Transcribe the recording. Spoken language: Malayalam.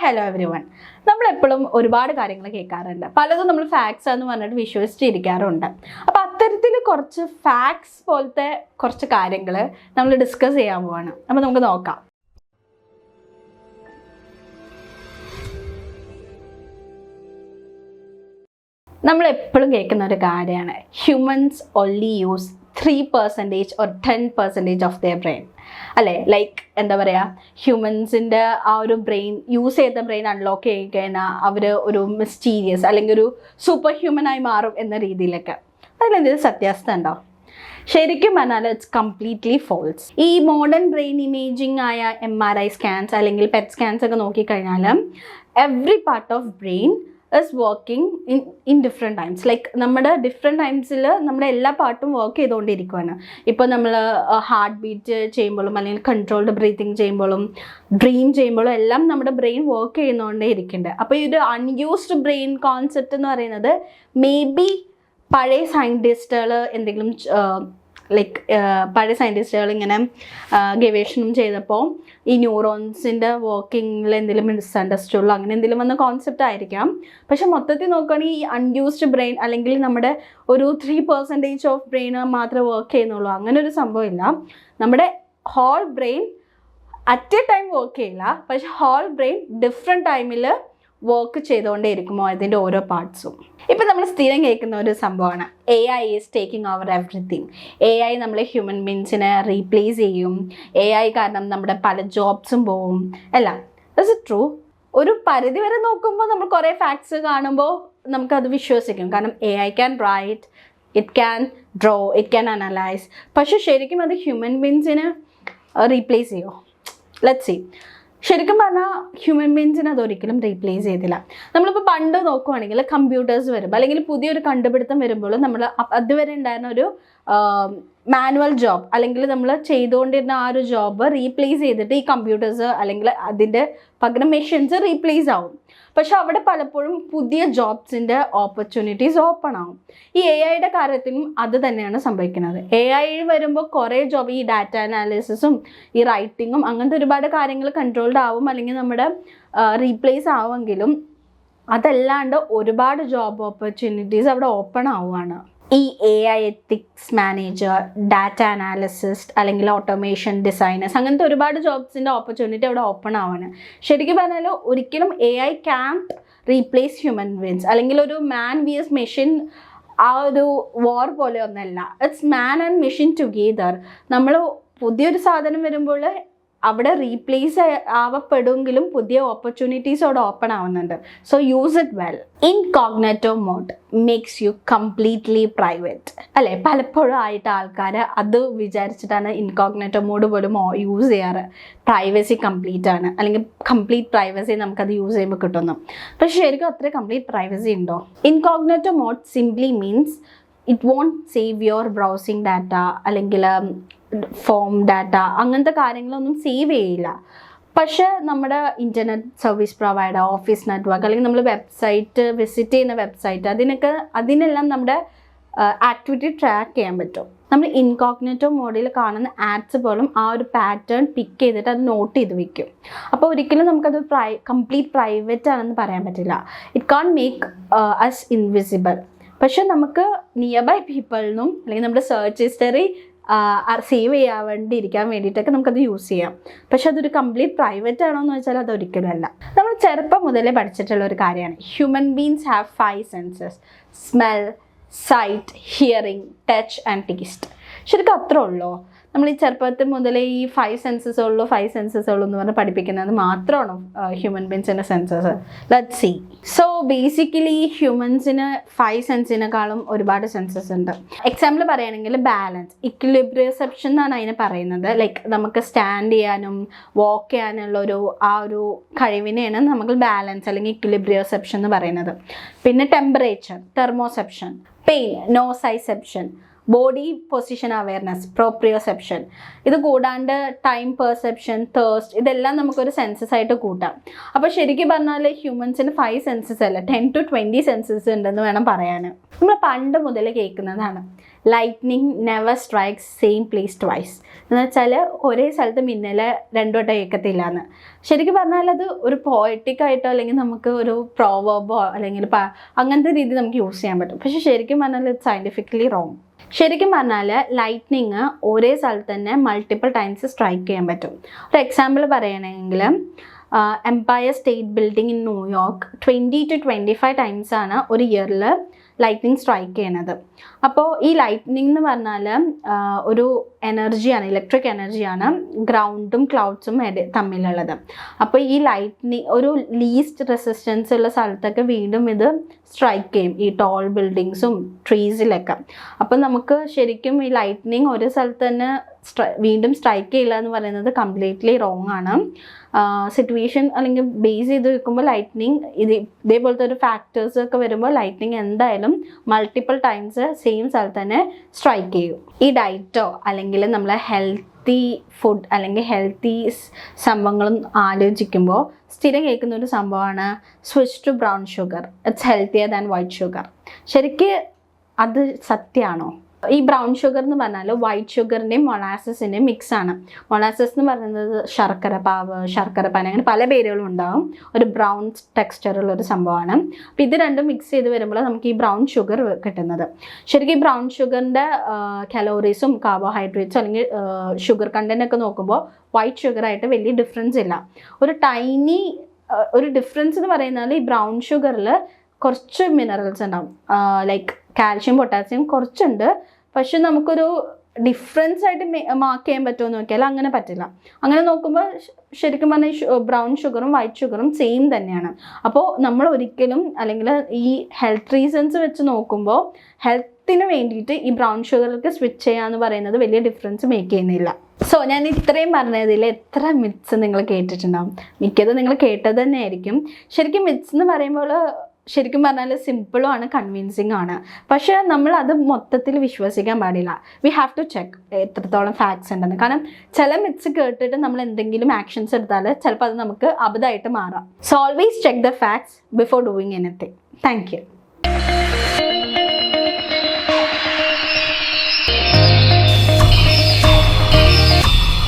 ഹലോ എവരി വൺ നമ്മളെപ്പോഴും ഒരുപാട് കാര്യങ്ങൾ കേൾക്കാറുണ്ട്. പലതും നമ്മൾ ഫാക്ട്സ് എന്ന് പറഞ്ഞിട്ട് വിശ്വസിച്ചിരിക്കാറുണ്ട്. അപ്പോൾ അത്തരത്തിൽ കുറച്ച് ഫാക്ട്സ് പോലത്തെ കുറച്ച് കാര്യങ്ങൾ നമ്മൾ ഡിസ്കസ് ചെയ്യാൻ പോവാണ്. അപ്പോൾ നമുക്ക് നോക്കാം. നമ്മൾ എപ്പോഴും കേൾക്കുന്ന ഒരു കാര്യമാണ്. Humans only use three percentage or ten percentage of their brain അല്ലേ? ലൈക്ക് എന്താ പറയുക ഹ്യൂമൻസിന്റെ ആ ഒരു ബ്രെയിൻ യൂസ് ചെയ്ത ബ്രെയിൻ അൺലോക്ക് ചെയ്ത് കഴിഞ്ഞാൽ അവർ ഒരു മിസ്റ്റീരിയസ് അല്ലെങ്കിൽ ഒരു സൂപ്പർ ഹ്യൂമനായി മാറും എന്ന രീതിയിലൊക്കെ. അതിലെന്തെങ്കിലും സത്യാവസ്ഥ ഉണ്ടോ? ശരിക്കും പറഞ്ഞാൽ ഇറ്റ്സ് കംപ്ലീറ്റ്ലി ഫോൾസ് ഈ മോഡേൺ ബ്രെയിൻ ഇമേജിംഗ് ആയ എം ആർ ഐ സ്കാൻസ് അല്ലെങ്കിൽ പെറ്റ് സ്കാൻസ് ഒക്കെ നോക്കിക്കഴിഞ്ഞാൽ every part of brain is working in in different times like നമ്മുടെ ഡിഫറെന്റ് ടൈംസിൽ നമ്മുടെ എല്ലാ പാർട്ടും വർക്ക് ചെയ്തുകൊണ്ടിരിക്കുവാണ് ഇപ്പോൾ നമ്മൾ ഹാർട്ട് ബീറ്റ് ചെയ്യുമ്പോഴും അല്ലെങ്കിൽ കൺട്രോൾഡ് ബ്രീത്തിങ് ചെയ്യുമ്പോഴും ഡ്രീം ചെയ്യുമ്പോഴും എല്ലാം നമ്മുടെ ബ്രെയിൻ വർക്ക് ചെയ്യുന്നതുകൊണ്ടേ ഇരിക്കുന്നുണ്ട് അപ്പോൾ ഈ ഒരു അൺയൂസ്ഡ് ബ്രെയിൻ കോൺസെപ്റ്റ് എന്ന് പറയുന്നത് മേ ബി പഴയ സയന്റിസ്റ്റുകൾ എന്തെങ്കിലും ലൈക്ക് പഴയ സയന്റിസ്റ്റുകൾ ഇങ്ങനെ ഗവേഷണം ചെയ്തപ്പോൾ ഈ ന്യൂറോൺസിന്റെ വർക്കിങ്ങിൽ എന്തെങ്കിലും മിസ്അണ്ടർസ്റ്റുള്ളൂ അങ്ങനെ എന്തെങ്കിലും വന്ന കോൺസെപ്റ്റ് ആയിരിക്കാം. പക്ഷെ മൊത്തത്തിൽ നോക്കുകയാണെങ്കിൽ ഈ അൺയൂസ്ഡ് ബ്രെയിൻ അല്ലെങ്കിൽ നമ്മുടെ ഒരു ത്രീ പെർസെന്റേജ് ഓഫ് ബ്രെയിൻ മാത്രമേ വർക്ക് ചെയ്യുന്നുള്ളൂ. അങ്ങനെ ഒരു സംഭവമില്ല നമ്മുടെ whole brain at a time work ചെയ്യില്ല. പക്ഷെ ഹോൾ ബ്രെയിൻ ഡിഫറെന്റ് ടൈമിൽ വർക്ക് ചെയ്തുകൊണ്ടേ ഇരിക്കുമോ അതിന്റെ ഓരോ പാർട്സും ഇപ്പം നമ്മൾ സ്ഥിരം കേൾക്കുന്ന ഒരു സംഭവമാണ്. A I is taking over everything A I നമ്മളെ ഹ്യൂമൻ ബീൻസിനെ റീപ്ലേസ് ചെയ്യും. എ ഐ കാരണം നമ്മുടെ പല ജോബ്സും പോവും. അല്ല ദസ് ട്രൂ ഒരു പരിധി വരെ നോക്കുമ്പോൾ നമ്മൾ കുറേ ഫാക്ട്സ് കാണുമ്പോൾ നമുക്കത് വിശ്വസിക്കും. കാരണം A I can write it can draw it can analyse പക്ഷെ ശരിക്കും അത് ഹ്യൂമൻ ബീൻസിനെ റീപ്ലേസ് ചെയ്യുമോ ലെറ്റ് സി ശരിക്കും പറഞ്ഞാൽ ഹ്യൂമൻ ബീൻസിനെ അതൊരിക്കലും റീപ്ലേസ് ചെയ്തില്ല. നമ്മളിപ്പോൾ പണ്ട് നോക്കുവാണെങ്കിൽ കമ്പ്യൂട്ടേഴ്സ് വരുമ്പോൾ അല്ലെങ്കിൽ പുതിയൊരു കണ്ടുപിടുത്തം വരുമ്പോൾ നമ്മൾ അതുവരെ ഉണ്ടായിരുന്ന ഒരു മാനുവൽ ജോബ് അല്ലെങ്കിൽ നമ്മൾ ചെയ്തുകൊണ്ടിരുന്ന ആ ഒരു ജോബ് റീപ്ലേസ് ചെയ്തിട്ട് ഈ കമ്പ്യൂട്ടേഴ്സ് അല്ലെങ്കിൽ അതിന്റെ പകരം മെഷീൻസ് റീപ്ലേസ് ആവും. പക്ഷെ അവിടെ പലപ്പോഴും പുതിയ ജോബ്സിന്റെ ഓപ്പർച്യൂണിറ്റീസ് ഓപ്പൺ ആവും. ഈ എ ഐയുടെ കാര്യത്തിലും അത് തന്നെയാണ് സംഭവിക്കുന്നത്. എ ഐ വരുമ്പോൾ കുറേ ജോബ് ഈ ഡാറ്റ അനാലിസിസും ഈ റൈറ്റിങ്ങും അങ്ങനത്തെ ഒരുപാട് കാര്യങ്ങൾ കൺട്രോൾഡ് ആവും അല്ലെങ്കിൽ നമ്മുടെ റീപ്ലേസ് ആവുമെങ്കിലും അതല്ലാണ്ട് ഒരുപാട് ജോബ് ഓപ്പർച്യൂണിറ്റീസ് അവിടെ ഓപ്പൺ ആവുകയാണ് ഈ A I ethics manager data analyst അല്ലെങ്കിൽ ഓട്ടോമേഷൻ ഡിസൈനേഴ്സ് അങ്ങനത്തെ ഒരുപാട് ജോബ്സിന്റെ ഓപ്പർച്യൂണിറ്റി അവിടെ ഓപ്പൺ ആവാണ്. ശരിക്കും പറഞ്ഞാൽ ഒരിക്കലും A I can't replace human beings അല്ലെങ്കിൽ ഒരു മാൻ വിയസ് മെഷീൻ ആ ഒരു വാർ പോലെ ഒന്നല്ല. It's man and machine together നമ്മൾ പുതിയൊരു സാധനം വരുമ്പോൾ അവിടെ റീപ്ലേസ് ആവപ്പെടുമെങ്കിലും പുതിയ ഓപ്പർച്യൂണിറ്റീസ് അവിടെ ഓപ്പൺ ആവുന്നുണ്ട്. So use it well incognito mode makes you completely private അല്ലേ? പലപ്പോഴും ആയിട്ട് ആൾക്കാർ അത് വിചാരിച്ചിട്ടാണ് ഇൻകോഗ്നറ്റോ മോഡ് പോലും യൂസ് ചെയ്യാറ്. പ്രൈവസി കംപ്ലീറ്റ് ആണ്. അല്ലെങ്കിൽ കംപ്ലീറ്റ് പ്രൈവസി നമുക്കത് യൂസ് ചെയ്യുമ്പോൾ കിട്ടുന്നു. പക്ഷേ ശരിക്കും അത്ര കംപ്ലീറ്റ് പ്രൈവസി ഉണ്ടോ? Incognito mode simply means it won't save your browsing data അല്ലെങ്കിൽ ഫോം ഡാറ്റ അങ്ങനത്തെ കാര്യങ്ങളൊന്നും സേവ് ചെയ്യില്ല. പക്ഷേ നമ്മുടെ internet service provider office network അല്ലെങ്കിൽ നമ്മൾ വെബ്സൈറ്റ് വിസിറ്റ് ചെയ്യുന്ന വെബ്സൈറ്റ് അതിനൊക്കെ അതിനെല്ലാം നമ്മുടെ ആക്ടിവിറ്റി ട്രാക്ക് ചെയ്യാൻ പറ്റും. നമ്മൾ ഇൻകോഗ്നേറ്റോ മോഡിൽ കാണുന്ന ആഡ്സ് പോലും ആ ഒരു പാറ്റേൺ പിക്ക് ചെയ്തിട്ട് അത് നോട്ട് ചെയ്ത് വെക്കും. അപ്പോൾ ഒരിക്കലും നമുക്കത് പ്രൈ കംപ്ലീറ്റ് പ്രൈവറ്റ് ആണെന്ന് പറയാൻ പറ്റില്ല. It can make us invisible പക്ഷെ നമുക്ക് നിയർ ബൈ പീപ്പിളിനും അല്ലെങ്കിൽ നമ്മുടെ സെർച്ച് ഹിസ്റ്ററി സേവ് ചെയ്യാൻ വേണ്ടി ഇരിക്കാൻ വേണ്ടിയിട്ടൊക്കെ നമുക്കത് യൂസ് ചെയ്യാം. പക്ഷെ അതൊരു കംപ്ലീറ്റ് പ്രൈവറ്റ് ആണോ എന്ന് വെച്ചാൽ അത് ഒരിക്കലും നമ്മൾ ചെറുപ്പം മുതലേ പഠിച്ചിട്ടുള്ള ഒരു കാര്യമാണ്. Human beings have five senses smell sight hearing touch and taste ശരിക്കും അത്രേ ഉള്ളൂ. നമ്മൾ ഈ ചെറുപ്പത്തിൽ മുതലേ ഈ ഫൈവ് സെൻസസ് ഉള്ളൂ ഫൈവ് സെൻസസ് ഉള്ളൂ എന്ന് പറഞ്ഞ് പഠിപ്പിക്കുന്നത് മാത്രമാണ് human ബീൻസിന്റെ senses let see so basically ഹ്യൂമൻസിന് five സെൻസിനേക്കാളും ഒരുപാട് സെൻസസ് ഉണ്ട്. എക്സാമ്പിൾ പറയുകയാണെങ്കിൽ ബാലൻസ് ഇക്വിലിബ്രിയസെപ്ഷൻ എന്നാണ് അതിനെ പറയുന്നത്. ലൈക്ക് നമുക്ക് സ്റ്റാൻഡ് ചെയ്യാനും വാക്ക് ചെയ്യാനുള്ള ഒരു ആ ഒരു കഴിവിനെയാണ് നമുക്ക് ബാലൻസ് അല്ലെങ്കിൽ ഇക്വിലിബ്രിയോസെപ്ഷൻ എന്ന് പറയുന്നത്. പിന്നെ temperature thermoception pain nociception body position awareness proprioception ഇത് കൂടാണ്ട് ടൈം പെർസെപ്ഷൻ തേഴ്സ്റ്റ് ഇതെല്ലാം നമുക്കൊരു സെൻസസ് ആയിട്ട് കൂട്ടാം. അപ്പോൾ ശരിക്കും പറഞ്ഞാൽ ഹ്യൂമൻസിന് ഫൈവ് സെൻസസ് അല്ല? ടെൻ ടു ട്വന്റി സെൻസസ് ഉണ്ടെന്ന് വേണം പറയാൻ നമ്മൾ പണ്ട് മുതൽ കേൾക്കുന്നതാണ്. Lightning never strikes same place twice എന്ന് വെച്ചാൽ ഒരേ സ്ഥലത്ത് മിന്നൽ രണ്ടു ഏക്കത്തില്ല എന്ന് ശരിക്കും പറഞ്ഞാൽ അത് ഒരു പോയറ്റിക് ആയിട്ടോ അല്ലെങ്കിൽ നമുക്ക് ഒരു പ്രോവേബോ അല്ലെങ്കിൽ അങ്ങനത്തെ രീതി നമുക്ക് യൂസ് ചെയ്യാൻ പറ്റും. പക്ഷേ ശരിക്കും പറഞ്ഞാൽ ഇത് സയന്റിഫിക്കലി റോങ് ശരിക്കും പറഞ്ഞാൽ ലൈറ്റ്നിങ് ഒരേ സ്ഥലത്ത് തന്നെ മൾട്ടിപ്പിൾ ടൈംസ് സ്ട്രൈക്ക് ചെയ്യാൻ പറ്റും. ഒരു എക്സാമ്പിൾ പറയണമെങ്കിൽ Empire State Building in New York twenty two twenty five ടൈംസാണ് ഒരു ഇയറിൽ ലൈറ്റ്നിങ് സ്ട്രൈക്ക് ചെയ്യണത്. അപ്പോൾ ഈ ലൈറ്റ്നിങ് എന്ന് പറഞ്ഞാൽ ഒരു എനർജിയാണ് ഇലക്ട്രിക് എനർജിയാണ് ഗ്രൗണ്ടും ക്ലൗഡ്സും തമ്മിലുള്ളത്. അപ്പോൾ ഈ ലൈറ്റ്നിങ് ഒരു ലീസ്റ്റ് റെസിസ്റ്റൻസ് ഉള്ള സ്ഥലത്തൊക്കെ വീണ്ടും ഇത് സ്ട്രൈക്ക് ചെയ്യും ഈ ടോൾ ബിൽഡിങ്സും ട്രീസിലൊക്കെ അപ്പോൾ നമുക്ക് ശരിക്കും ഈ ലൈറ്റ്നിങ് ഒരു സ്ഥലത്ത് തന്നെ വീണ്ടും സ്ട്രൈക്ക് ചെയ്യില്ല എന്ന് പറയുന്നത് കംപ്ലീറ്റ്ലി റോങ് ആണ്. സിറ്റുവേഷൻ അല്ലെങ്കിൽ ബേസ് ചെയ്ത് വെക്കുമ്പോൾ ലൈറ്റ്നിങ് ഇത് ഇതേപോലത്തെ ഒരു ഫാക്ടേഴ്സ് ഒക്കെ വരുമ്പോൾ ലൈറ്റ്നിങ് എന്തായാലും മൾട്ടിപ്പിൾ ടൈംസ് സെയിം സ്ഥലത്ത് തന്നെ സ്ട്രൈക്ക് ചെയ്യും. ഈ ഡയറ്റോ അല്ലെങ്കിൽ നമ്മളെ ഹെൽത്തി ഫുഡ് അല്ലെങ്കിൽ ഹെൽത്തി സംഭവങ്ങളും ആലോചിക്കുമ്പോൾ സ്ഥിരം കേൾക്കുന്ന ഒരു സംഭവമാണ് switch to brown sugar it's healthier than white sugar ശരിക്ക് അത് സത്യമാണോ? ഈ ബ്രൗൺ ഷുഗർ എന്ന് പറഞ്ഞാൽ വൈറ്റ് ഷുഗറിന്റെയും മൊളാസസിന്റെയും മിക്സ് ആണ്. മൊളാസസ് എന്ന് പറയുന്നത് ശർക്കര പാവ് ശർക്കര പാന അങ്ങനെ പല പേരുകളും ഉണ്ടാവും. ഒരു ബ്രൗൺ ടെക്സ്ചറുള്ള ഒരു സംഭവമാണ്. അപ്പം ഇത് രണ്ടും മിക്സ് ചെയ്ത് വരുമ്പോൾ നമുക്ക് ഈ ബ്രൗൺ ഷുഗർ കിട്ടുന്നത്. ശരിക്കും ഈ ബ്രൗൺ ഷുഗറിന്റെ കലോറീസും കാർബോഹൈഡ്രേറ്റ്സും അല്ലെങ്കിൽ ഷുഗർ കണ്ടന്റ് ഒക്കെ നോക്കുമ്പോൾ വൈറ്റ് ഷുഗറായിട്ട് വലിയ ഡിഫറൻസ് ഇല്ല. ഒരു ടൈനി ഒരു ഡിഫറൻസ് എന്ന് പറയുന്നത് ഈ ബ്രൗൺ ഷുഗറിൽ കുറച്ച് മിനറൽസ് ഉണ്ടാവും. ലൈക്ക് കാൽഷ്യം പൊട്ടാസ്യം കുറച്ചുണ്ട്. പക്ഷെ നമുക്കൊരു ഡിഫറൻസ് ആയിട്ട് മാർക്ക് ചെയ്യാൻ പറ്റുമോ എന്ന് നോക്കിയാൽ അങ്ങനെ പറ്റില്ല. അങ്ങനെ നോക്കുമ്പോൾ ശരിക്കും പറഞ്ഞാൽ ബ്രൗൺ ഷുഗറും വൈറ്റ് ഷുഗറും സെയിം തന്നെയാണ്. അപ്പോൾ നമ്മൾ ഒരിക്കലും അല്ലെങ്കിൽ ഈ ഹെൽത്ത് റീസൺസ് വെച്ച് നോക്കുമ്പോൾ ഹെൽത്തിന് വേണ്ടിയിട്ട് ഈ ബ്രൗൺ ഷുഗറിലേക്ക് സ്വിച്ച് ചെയ്യാന്ന് പറയുന്നത് വലിയ ഡിഫറൻസ് മേക്ക് ചെയ്യുന്നില്ല. സോ ഞാൻ ഇത്രയും പറഞ്ഞതിൽ എത്ര മിത്സ് നിങ്ങൾ കേട്ടിട്ടുണ്ടാവും? മിക്കത് നിങ്ങൾ കേട്ടത് തന്നെയായിരിക്കും. ശരിക്കും മിത്സ് എന്ന് പറയുമ്പോൾ ശരിക്കും പറഞ്ഞാൽ സിമ്പിളും ആണ് കൺവിൻസിങ് ആണ്. പക്ഷേ നമ്മൾ അത് മൊത്തത്തിൽ വിശ്വസിക്കാൻ പാടില്ല. വി ഹാവ് ടു ചെക്ക് എത്രത്തോളം ഫാക്ട്സ് ഉണ്ടെന്ന്. കാരണം ചില മിത്സ് കേട്ടിട്ട് നമ്മൾ എന്തെങ്കിലും ആക്ഷൻസ് എടുത്താൽ ചിലപ്പോൾ അത് നമുക്ക് അബദ്ധമായിട്ട് മാറാം. So always check the facts before doing anything thank you